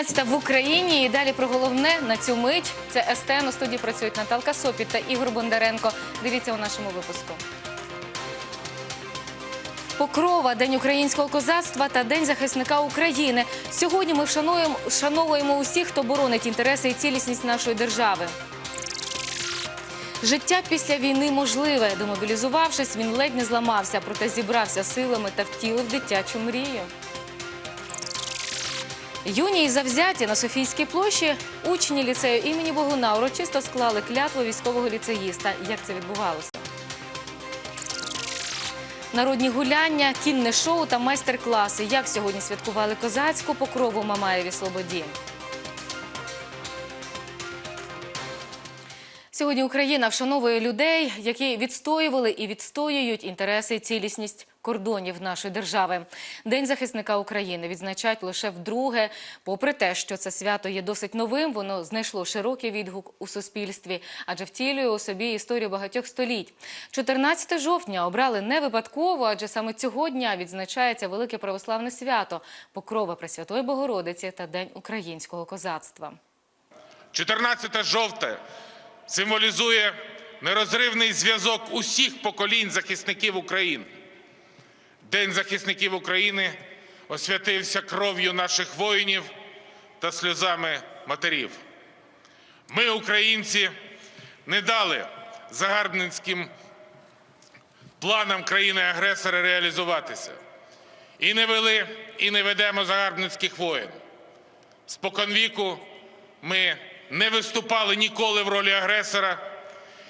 19 в Україні. І далі про головне на цю мить. Це СТН. У студії працюють Наталка Сопіт та Ігор Бондаренко. Дивіться у нашому випуску. Покрова, День українського козацтва та День захисника України. Сьогодні ми вшановуємо усіх, хто боронить інтереси і цілісність нашої держави. Життя після війни можливе. Демобілізувавшись, він ледь не зламався, проте зібрався силами та втілив дитячу мрію. Юні і завзяті на Софійській площі учні ліцею імені Богуна урочисто склали клятву військового ліцеїста. Як це відбувалося? Народні гуляння, кінне шоу та майстер-класи. Як сьогодні святкували козацьку покрову Мамаєві Слободі. Сьогодні Україна вшановує людей, які відстоювали і відстоюють інтереси і цілісність кордонів нашої держави. День захисника України відзначають лише вдруге. Попри те, що це свято є досить новим, воно знайшло широкий відгук у суспільстві, адже втілює у собі історію багатьох століть. 14 жовтня обрали не випадково, адже саме цього дня відзначається велике православне свято Покрова Пресвятої Богородиці та День українського козацтва. 14 жовте символізує нерозривний зв'язок усіх поколінь захисників України. День захисників України освятився кров'ю наших воїнів та сльозами матерів. Ми, українці, не дали загарбницьким планам країни-агресора реалізуватися. І не вели, і не ведемо загарбницьких воїн. Споконвіку ми не виступали ніколи в ролі агресора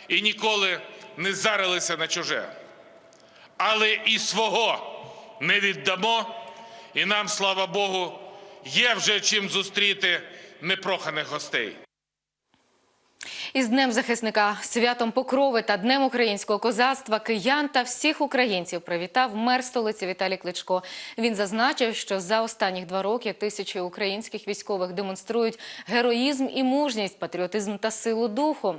і ніколи не зарилися на чуже. Але і свого не віддамо, і нам, слава Богу, є вже чим зустріти непроханих гостей. Із Днем захисника, святом Покрови та Днем українського козацтва киян та всіх українців привітав мер столиці Віталій Кличко. Він зазначив, що за останніх два роки тисячі українських військових демонструють героїзм і мужність, патріотизм та силу духу.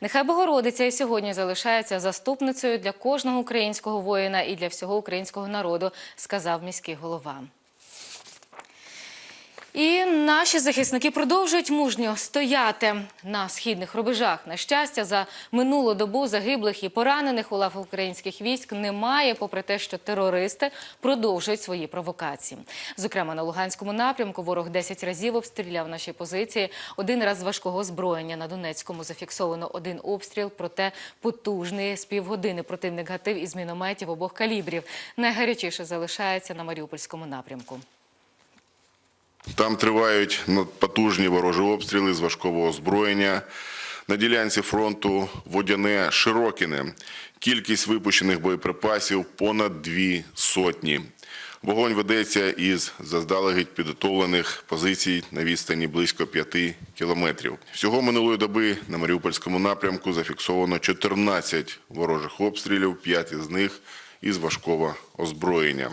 Нехай Богородиця і сьогодні залишається заступницею для кожного українського воїна і для всього українського народу, сказав міський голова. І наші захисники продовжують мужньо стояти на східних рубежах. На щастя, за минулу добу загиблих і поранених у лавах українських військ немає, попри те, що терористи продовжують свої провокації. Зокрема, на Луганському напрямку ворог 10 разів обстріляв наші позиції. Один раз важкого озброєння на Донецькому зафіксовано один обстріл, проте потужний з півгодини противник гатив із мінометів обох калібрів. Найгарячіше залишається на Маріупольському напрямку. Там тривають потужні ворожі обстріли з важкого озброєння. На ділянці фронту Водяне Широкіне. Кількість випущених боєприпасів понад дві сотні. Вогонь ведеться із заздалегідь підготовлених позицій на відстані близько п'яти кілометрів. Всього минулої доби на Маріупольському напрямку зафіксовано 14 ворожих обстрілів, 5 із них із важкого озброєння.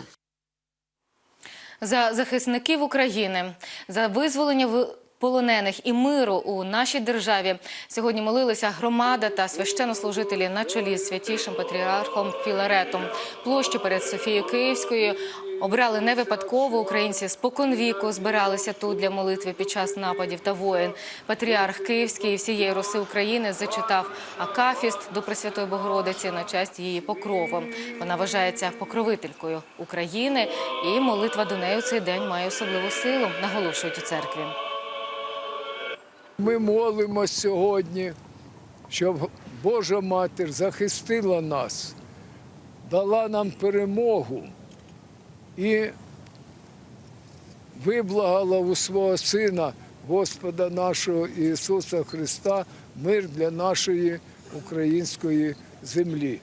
За захисників України, за визволення в- полонених і миру у нашій державі сьогодні молилися громада та священнослужителі на чолі з святішим патріархом Філаретом. Площу перед Софією Київською обрали не випадково. Українці споконвіку збиралися тут для молитви під час нападів та воєн. Патріарх Київський і всієї Руси України зачитав Акафіст до Пресвятої Богородиці на честь її покрову. Вона вважається покровителькою України, і молитва до неї у цей день має особливу силу, наголошують у церкві. Ми молимо сьогодні, щоб Божа Матір захистила нас, дала нам перемогу і виблагала у свого Сина, Господа нашого Ісуса Христа, мир для нашої української землі.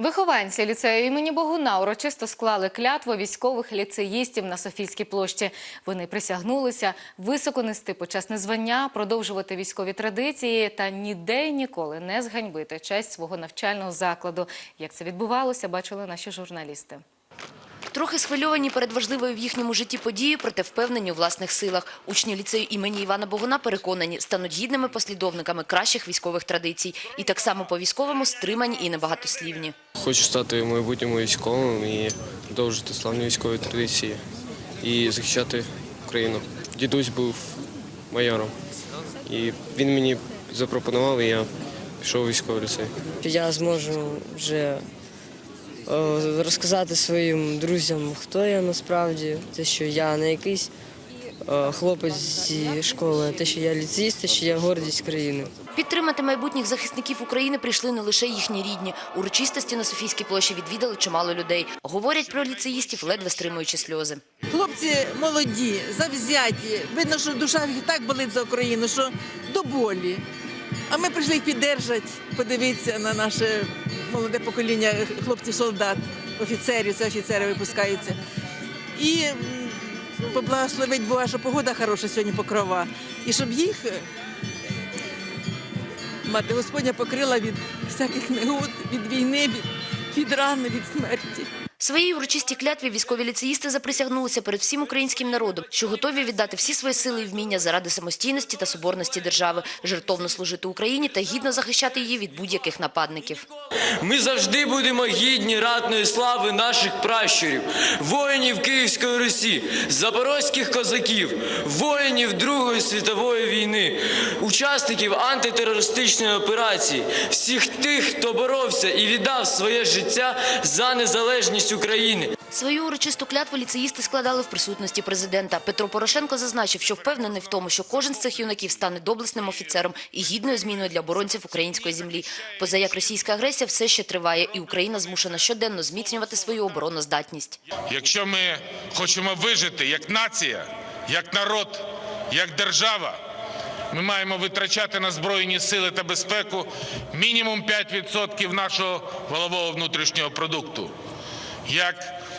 Вихованці ліцею імені Богуна урочисто склали клятву військових ліцеїстів на Софійській площі. Вони присягнулися високо нести почесне звання, продовжувати військові традиції та ніде й ніколи не зганьбити честь свого навчального закладу. Як це відбувалося, бачили наші журналісти. Трохи схвильовані перед важливою в їхньому житті подією, проте впевнені у власних силах. Учні ліцею імені Івана Богуна переконані, стануть гідними послідовниками кращих військових традицій. І так само по-військовому стримані і небагатослівні. Хочу стати майбутньому військовим і продовжити славні військові традиції і захищати Україну. Дідусь був майором. І він мені запропонував, і я пішов у військовий ліцей. Я зможу вже розказати своїм друзям, хто я насправді, те, що я не якийсь е, хлопець зі школи, те, що я ліцеїст, те, що я гордість країни. Підтримати майбутніх захисників України прийшли не лише їхні рідні. Урочистості на Софійській площі відвідали чимало людей. Говорять про ліцеїстів, ледве стримуючи сльози. Хлопці молоді, завзяті. Видно, що душа їх так болить за Україну, що до болі. А ми прийшли піддержати, подивитися на наше молоде покоління хлопців-солдат, офіцерів, це офіцери випускаються. І поблагословить Бога, що погода хороша сьогодні покрова. І щоб їх е, мати Господня покрила від всяких негод, від війни, від, від рани, від смерті. Своїй урочистій клятві військові ліцеїсти заприсягнулися перед всім українським народом, що готові віддати всі свої сили і вміння заради самостійності та соборності держави, жертовно служити Україні та гідно захищати її від будь-яких нападників. Ми завжди будемо гідні ратної слави наших пращурів, воїнів Київської Русі, запорозьких козаків, воїнів Другої світової війни, учасників антитерористичної операції, всіх тих, хто боровся і віддав своє життя за незалежність України. Свою урочисту клятву ліцеїсти складали в присутності президента. Петро Порошенко зазначив, що впевнений в тому, що кожен з цих юнаків стане доблесним офіцером і гідною зміною для оборонців української землі. Позаяк російська агресія все ще триває, і Україна змушена щоденно зміцнювати свою обороноздатність. Якщо ми хочемо вижити як нація, як народ, як держава, ми маємо витрачати на збройні сили та безпеку мінімум 5% нашого валового внутрішнього продукту. Як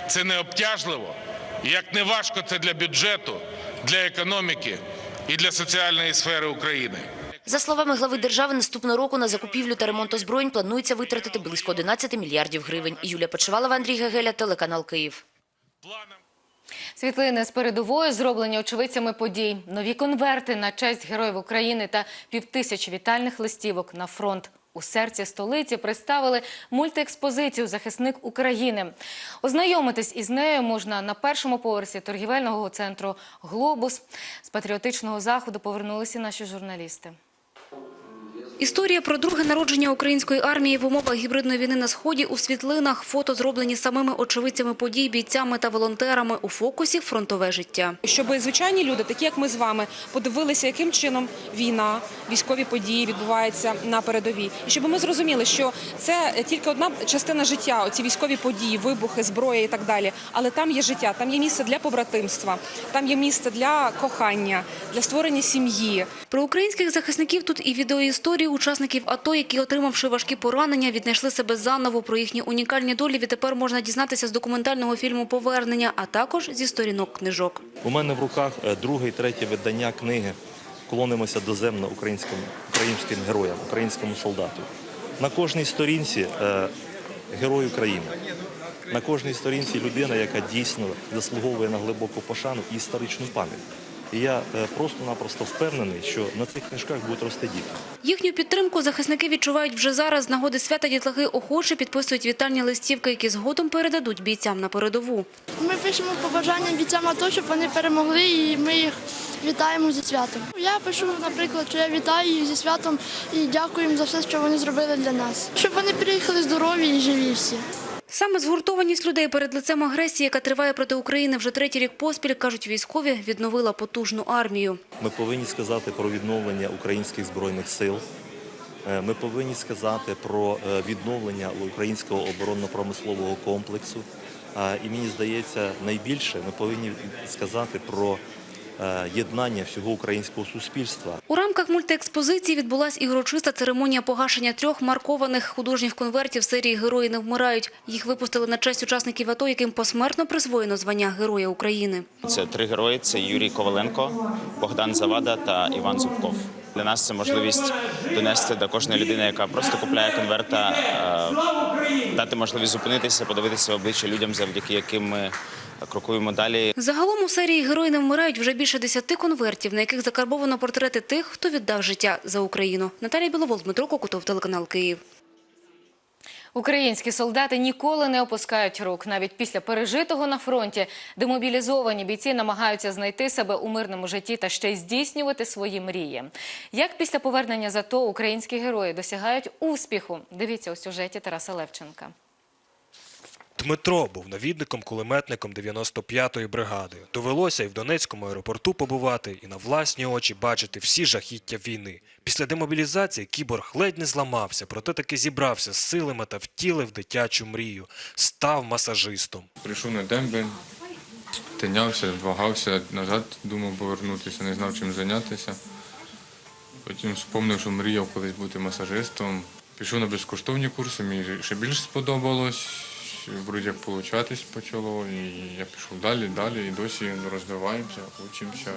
це не обтяжливо, як не важко це для бюджету, для економіки і для соціальної сфери України. За словами глави держави, наступного року на закупівлю та ремонт озброєнь планується витратити близько 11 мільярдів гривень. Юлія Почивалова, Андрій Гегеля, телеканал Київ. Світлини з передової зроблені очевидцями подій. Нові конверти на честь героїв України та півтисячі вітальних листівок на фронт. У серці столиці представили мультиекспозицію Захисник України. Ознайомитись із нею можна на першому поверсі торгівельного центру Глобус. З патріотичного заходу повернулися наші журналісти. Історія про друге народження української армії в умовах гібридної війни на сході у світлинах. Фото зроблені самими очевидцями подій, бійцями та волонтерами у фокусі фронтове життя. щоб звичайні люди, такі як ми з вами, подивилися, яким чином війна, військові події відбуваються на передовій, і щоб ми зрозуміли, що це тільки одна частина життя, оці військові події, вибухи, зброя і так далі. Але там є життя, там є місце для побратимства, там є місце для кохання, для створення сім'ї. Про українських захисників тут і відеоісторії учасників АТО, які, отримавши важкі поранення, віднайшли себе заново. Про їхні унікальні долі відтепер можна дізнатися з документального фільму «Повернення», а також зі сторінок книжок. У мене в руках е, друге і третє видання книги «Клонимося доземно українським, українським героям, українському солдату. На кожній сторінці е, герой України. На кожній сторінці людина, яка дійсно заслуговує на глибоку пошану і історичну пам'ять. І я е, просто-напросто впевнений, що на цих книжках будуть рости діти. Їхню підтримку захисники відчувають вже зараз. З нагоди свята дітлахи охоче підписують вітальні листівки, які згодом передадуть бійцям на передову. Ми пишемо побажання бійцям АТО, щоб вони перемогли, і ми їх вітаємо зі святом. Я пишу, наприклад, що я вітаю їх зі святом і дякую їм за все, що вони зробили для нас. Щоб вони приїхали здорові і живі всі. Саме згуртованість людей перед лицем агресії, яка триває проти України вже третій рік поспіль, кажуть військові, відновила потужну армію. Ми повинні сказати про відновлення українських збройних сил. Е, Ми повинні сказати про е, відновлення українського оборонно-промислового комплексу. І мені здається, найбільше ми повинні сказати про єднання всього українського суспільства. У рамках мультиекспозиції відбулась і урочиста церемонія погашення трьох маркованих художніх конвертів серії «Герої не вмирають». Їх випустили на честь учасників АТО, яким посмертно присвоєно звання Героя України. Це три герої: це Юрій Коваленко, Богдан Завада та Іван Зубков. Для нас це можливість донести до кожної людини, яка просто купляє конверта, е, дати можливість зупинитися, подивитися в обличчя людям, завдяки яким ми крокуємо далі. Загалом у серії «Герої не вмирають» вже більше десяти конвертів, на яких закарбовано портрети тих, хто віддав життя за Україну. Наталія Біловол, Дмитро Кокутов, телеканал «Київ». Українські солдати ніколи не опускають рук. Навіть після пережитого на фронті демобілізовані бійці намагаються знайти себе у мирному житті та ще й здійснювати свої мрії. Як після повернення з АТО українські герої досягають успіху? Дивіться у сюжеті Тараса Левченка. Дмитро був навідником-кулеметником 95-ї бригади. Довелося і в Донецькому аеропорту побувати, і на власні очі бачити всі жахіття війни. Після демобілізації кіборг ледь не зламався, проте таки зібрався з силами та втілив дитячу мрію. Став масажистом. Прийшов на дембель, тинявся, вагався назад, думав повернутися, не знав чим зайнятися. Потім вспомнив, що мріяв колись бути масажистом. Пішов на безкоштовні курси, мені ще більше сподобалось. Вроді грудях получатись почало, і я пішов далі, далі, і досі розвиваємося, учимося,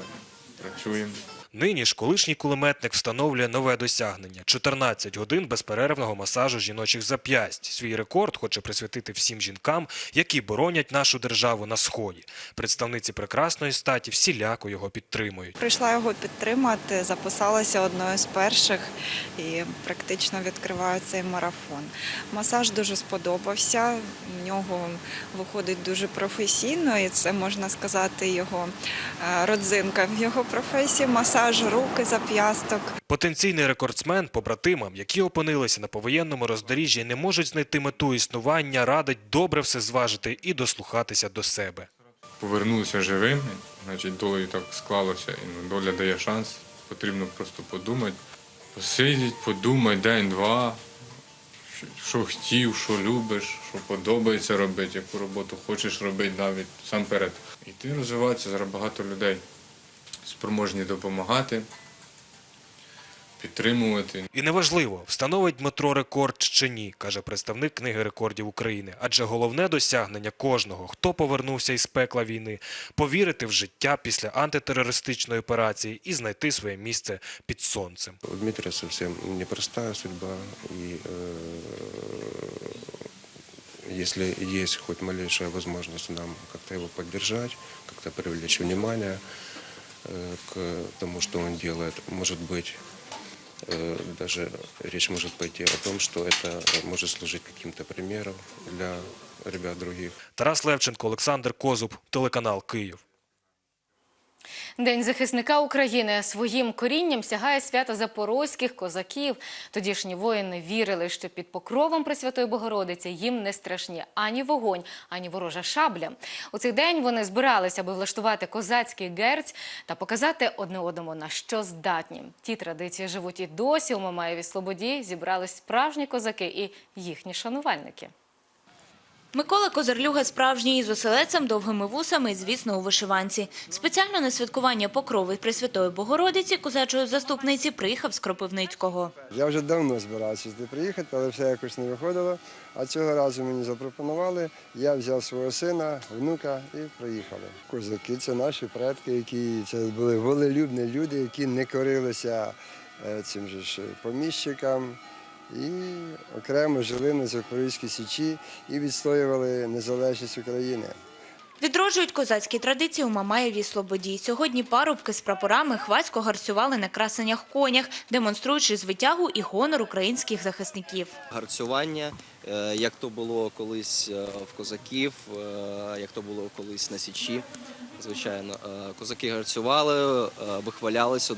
працюємо. Нині ж колишній кулеметник встановлює нове досягнення – 14 годин безперервного масажу жіночих зап'ясть. Свій рекорд хоче присвятити всім жінкам, які боронять нашу державу на Сході. Представниці прекрасної статі всіляко його підтримують. Прийшла його підтримати, записалася одною з перших і практично відкриваю цей марафон. Масаж дуже сподобався. В нього виходить дуже професійно, і це можна сказати його е, родзинка в його професії. Масаж руки, зап'ясток. Потенційний рекордсмен побратимам, які опинилися на повоєнному роздоріжжі і не можуть знайти мету існування, радить добре все зважити і дослухатися до себе. Повернулися живими, значить долею так склалося, і доля дає шанс. Потрібно просто подумати, посидіти, подумати день-два, що- що хотів, що любиш, що подобається робити, яку роботу хочеш робити навіть сам перед. І ти розвиватися зараз багато людей спроможні допомагати, підтримувати. І неважливо, встановить Дмитро рекорд чи ні, каже представник Книги рекордів України. Адже головне досягнення кожного, хто повернувся із пекла війни, повірити в життя після антитерористичної операції і знайти своє місце під сонцем. У Дмитрия совсем непростая судьба, и э, если есть хоть малейшая возможность нам как-то его поддержать, как-то привлечь внимание э, к тому, что он делает, может быть, э, даже речь может пойти о том, что это может служить каким-то примером для ребят других. Тарас Левченко, Олександр Козуб, телеканал Київ. День захисника України своїм корінням сягає свята запорозьких козаків. Тодішні воїни вірили, що під покровом Пресвятої Богородиці їм не страшні ані вогонь, ані ворожа шабля. У цей день вони збиралися, аби влаштувати козацький герць та показати одне одному на що здатні. Ті традиції живуть і досі у Мамаєвій Слободі. Зібрались справжні козаки і їхні шанувальники. Микола Козарлюга справжній із оселецем, довгими вусами і, звісно, у вишиванці. Спеціально на святкування покрови Пресвятої Богородиці козачої заступниці приїхав з Кропивницького. Я вже давно збирався сюди приїхати, але все якось не виходило. А цього разу мені запропонували. Я взяв свого сина, внука і приїхали. Козаки це наші предки, які це були волелюбні люди, які не корилися е, цим же ж поміщикам. І окремо жили на Запорізькій Січі і відстоювали незалежність України. Відроджують козацькі традиції у Мамаєвій Слободі. Сьогодні парубки з прапорами хвацько гарцювали на красенях конях, демонструючи звитягу і гонор українських захисників. гарцювання, е, як то було колись е, в козаків, е, як то було колись на Січі. Звичайно, козаки гарцювали, вихвалялись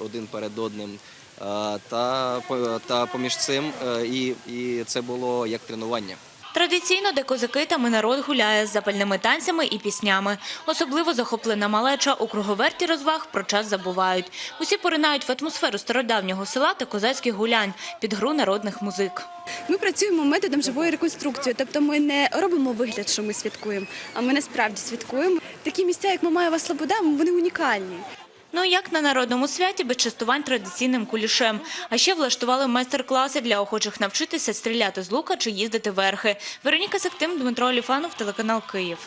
один перед одним. Е, Та, по- та поміж цим е, і, і це було як тренування. Традиційно, де козаки там і народ гуляє з запальними танцями і піснями. Особливо захоплена малеча у круговерті розваг про час забувають. Усі поринають в атмосферу стародавнього села та козацьких гулянь під гру народних музик. Ми працюємо методом живої реконструкції, тобто ми не робимо вигляд, що ми святкуємо, а ми насправді святкуємо. Такі місця, як Мамаєва Слобода, вони унікальні. Ну як на народному святі без частувань традиційним кулішем. А ще влаштували майстер-класи для охочих навчитися стріляти з лука чи їздити верхи. Вероніка Сектим, Дмитро Оліфанов, телеканал Київ.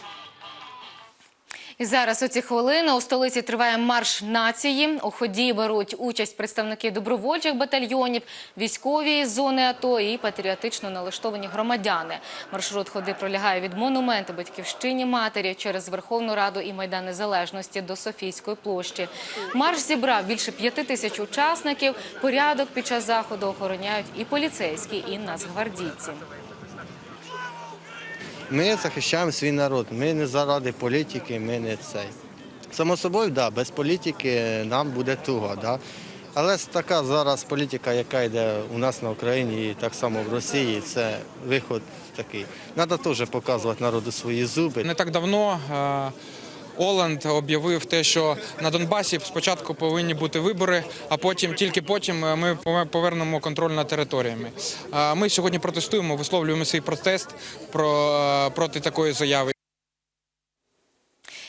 І зараз у ці хвилини у столиці триває марш нації. У ході беруть участь представники добровольчих батальйонів, військові зони АТО і патріотично налаштовані громадяни. Маршрут ходи пролягає від монументу батьківщині матері через Верховну Раду і Майдан Незалежності до Софійської площі. Марш зібрав більше п'яти тисяч учасників. Порядок під час заходу охороняють і поліцейські, і нацгвардійці. Ми захищаємо свій народ. Ми не заради політики, ми не цей. Само собою, да, без політики нам буде туго. Да? Але така зараз політика, яка йде у нас на Україні і так само в Росії, це виход такий. Треба теж показувати народу свої зуби. Не так давно е, Оланд об'явив те, що на Донбасі спочатку повинні бути вибори, а потім тільки потім е, ми повернемо контроль над територіями. Ми сьогодні протестуємо, висловлюємо свій протест е, проти такої заяви.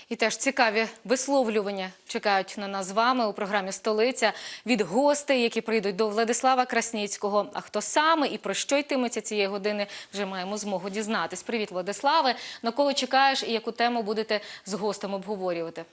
І теж цікаві висловлювання чекають на нас з вами у програмі Столиця від гостей, які прийдуть до Владислава Красніцького. А хто саме і про що йтиметься цієї години, вже маємо змогу дізнатись. Привіт, Владиславе. На кого чекаєш і яку тему будете з гостем обговорювати?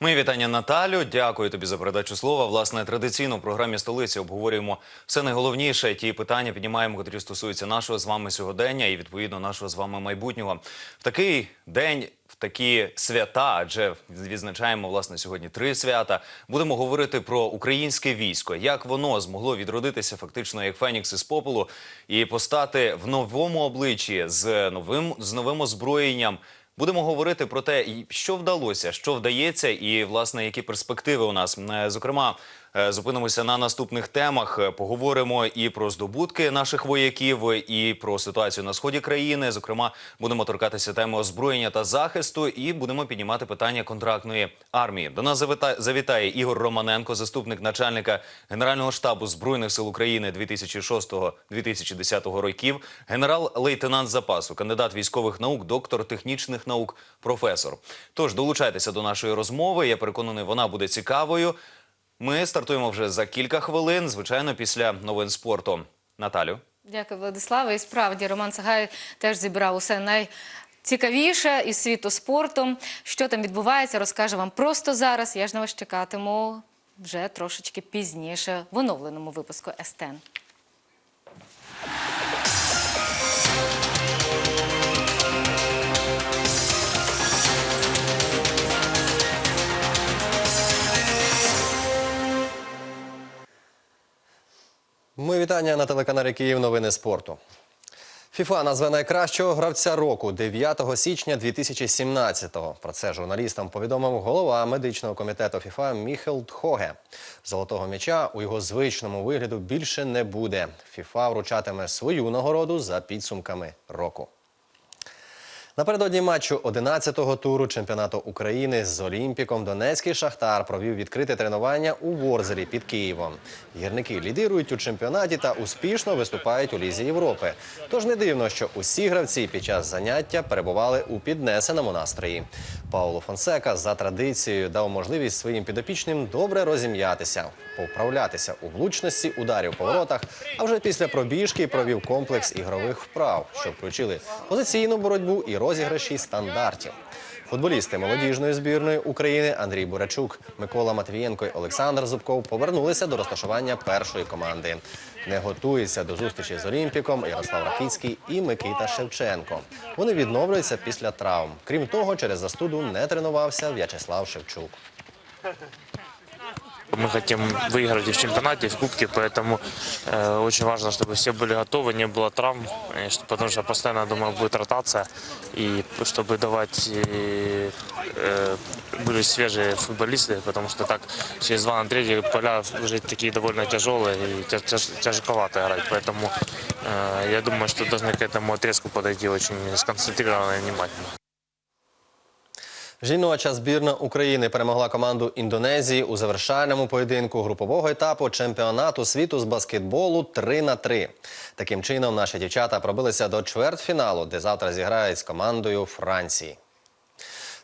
Мої вітання Наталю. Дякую тобі за передачу слова. Власне, традиційно в програмі столиці обговорюємо все найголовніше. Ті питання піднімаємо, котрі стосуються нашого з вами сьогодення і відповідно нашого з вами майбутнього. В такий день. В такі свята, адже відзначаємо власне сьогодні три свята. Будемо говорити про українське військо, як воно змогло відродитися фактично як фенікс із попелу і постати в новому обличчі з новим з новим озброєнням. Будемо говорити про те, що вдалося, що вдається, і власне які перспективи у нас. Е, Зокрема, зупинимося на наступних темах. Е, Поговоримо і про здобутки наших вояків, і про ситуацію на сході країни. Зокрема, будемо торкатися теми озброєння та захисту, і будемо піднімати питання контрактної армії. До нас завітає Ігор Романенко, заступник начальника Генерального штабу збройних сил України 2006-2010 років, генерал-лейтенант запасу, кандидат військових наук, доктор технічних наук, професор. Тож долучайтеся до нашої розмови. Я переконаний, вона буде цікавою. Ми стартуємо вже за кілька хвилин, звичайно, після новин спорту. Наталю. Дякую, Владиславе. І справді Роман Сагай теж зібрав усе найцікавіше із світу спорту. Що там відбувається, розкаже вам просто зараз. Я ж на вас чекатиму вже трошечки пізніше в оновленому випуску СТН. Ми вітання на телеканалі Київ. Новини спорту. ФІФА назве найкращого гравця року 9 січня 2017-го. Про це журналістам повідомив голова медичного комітету ФІФА Міхел Тхоге. Золотого м'яча у його звичному вигляду більше не буде. ФІФА вручатиме свою нагороду за підсумками року. Напередодні матчу 11-го туру чемпіонату України з Олімпіком Донецький Шахтар провів відкрите тренування у Ворзелі під Києвом. Гірники лідирують у чемпіонаті та успішно виступають у Лізі Європи. Тож не дивно, що усі гравці під час заняття перебували у піднесеному настрої. Пауло Фонсека за традицією дав можливість своїм підопічним добре розім'ятися, повправлятися у влучності ударів по воротах. А вже після пробіжки провів комплекс ігрових вправ, що включили позиційну боротьбу і розіграші стандартів. Футболісти молодіжної збірної України Андрій Бурачук, Микола Матвієнко і Олександр Зубков повернулися до розташування першої команди. Не готуються до зустрічі з Олімпіком Ярослав Ракицький і Микита Шевченко. Вони відновлюються після травм. Крім того, через застуду не тренувався В'ячеслав Шевчук. Мы хотим выиграть и в чемпионате, и в кубке, поэтому э, очень важно, чтобы все были готовы, не было травм, э, что- потому что постоянно, думаю, будет ротация, и чтобы давать э, э, были свежие футболисты, потому что так через два на третьи поля уже такие довольно тяжелые и тя- тяж- тяжеловато играть, поэтому э, я думаю, что должны к этому отрезку подойти очень сконцентрированно и внимательно. Жіноча збірна України перемогла команду Індонезії у завершальному поєдинку групового етапу чемпіонату світу з баскетболу 3 на 3 Таким чином, наші дівчата пробилися до чвертьфіналу, де завтра зіграють з командою Франції.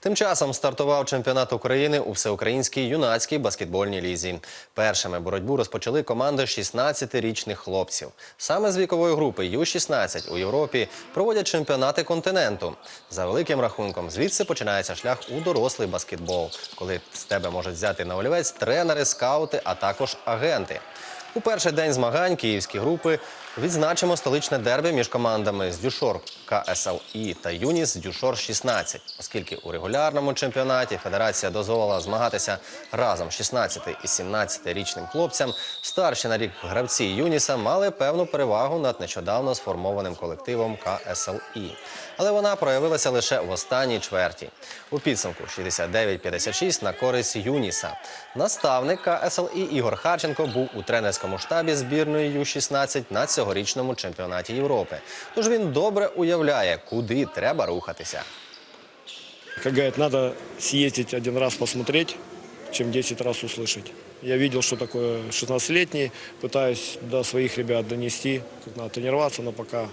Тим часом стартував чемпіонат України у всеукраїнській юнацькій баскетбольній лізі. Першими боротьбу розпочали команди 16-річних хлопців. Саме з вікової групи Ю-16 у Європі проводять чемпіонати континенту. За великим рахунком, звідси починається шлях у дорослий баскетбол, коли з тебе можуть взяти на олівець тренери, скаути, а також агенти. У перший день змагань київські групи Відзначимо столичне дербі між командами з Дюшор КСЛІ та Юніс Дюшор 16, оскільки у регулярному чемпіонаті федерація дозволила змагатися разом 16 і 17-річним хлопцям. Старші на рік гравці Юніса мали певну перевагу над нещодавно сформованим колективом КСЛІ Але вона проявилася лише в останній чверті. У підсумку 69-56 на користь Юніса. Наставник КСЛІ Ігор Харченко був у тренерському штабі збірної Ю-16 на цьогорічному чемпіонаті Європи. Тож він добре уявляє, куди треба рухатися. Как говорят, надо съездить один раз посмотреть, чем 10 раз услышать. Я видел, что такое 16-летний, пытаюсь до своих ребят донести, как надо тренироваться, но пока,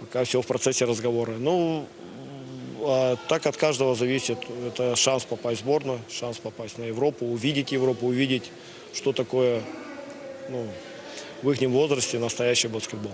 пока все в процессе разговора. Ну, а так от каждого зависит. Это шанс попасть в сборную, шанс попасть на Европу, увидеть Европу, увидеть, что такое ну, в их возрасте настоящий баскетбол.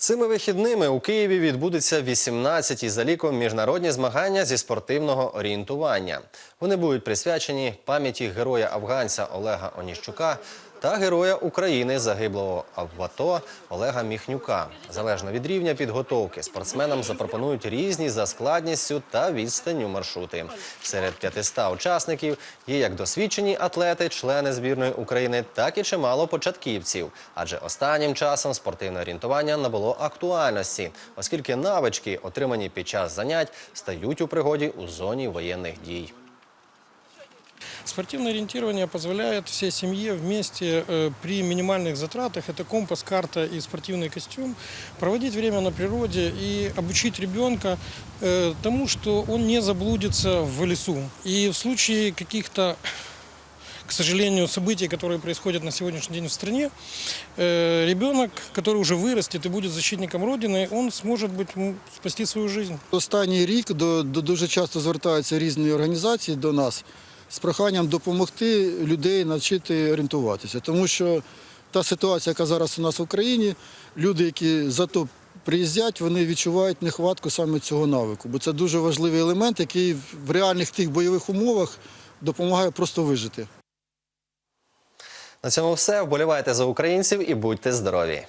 Цими вихідними у Києві відбудуться 18-ті за ліком міжнародні змагання зі спортивного орієнтування. Вони будуть присвячені пам'яті героя афганця Олега Оніщука та героя України, загиблого в АТО Олега Міхнюка. Залежно від рівня підготовки, спортсменам запропонують різні за складністю та відстанню маршрути. Серед 500 учасників є як досвідчені атлети, члени збірної України, так і чимало початківців. Адже останнім часом спортивне орієнтування набуло актуальності, оскільки навички, отримані під час занять, стають у пригоді у зоні воєнних дій. Спортивное ориентирование позволяет всей семье вместе э, при минимальных затратах, это компас, карта и спортивный костюм, проводить время на природе и обучить ребенка э, тому, что он не заблудится в лесу. И в случае каких-то к сожалению, событий, которые происходят на сегодняшний день в стране, э, ребенок, который уже вырастет и будет защитником Родины, он сможет быть, м, спасти свою жизнь. Останній рік до, до- дуже часто звертаються різні організації до нас з проханням допомогти людей навчити орієнтуватися. Тому що та ситуація, яка зараз у нас в Україні, люди, які зато приїздять, вони відчувають нехватку саме цього навику. Бо це дуже важливий елемент, який в реальних тих бойових умовах допомагає просто вижити. На цьому все. Вболівайте за українців і будьте здорові.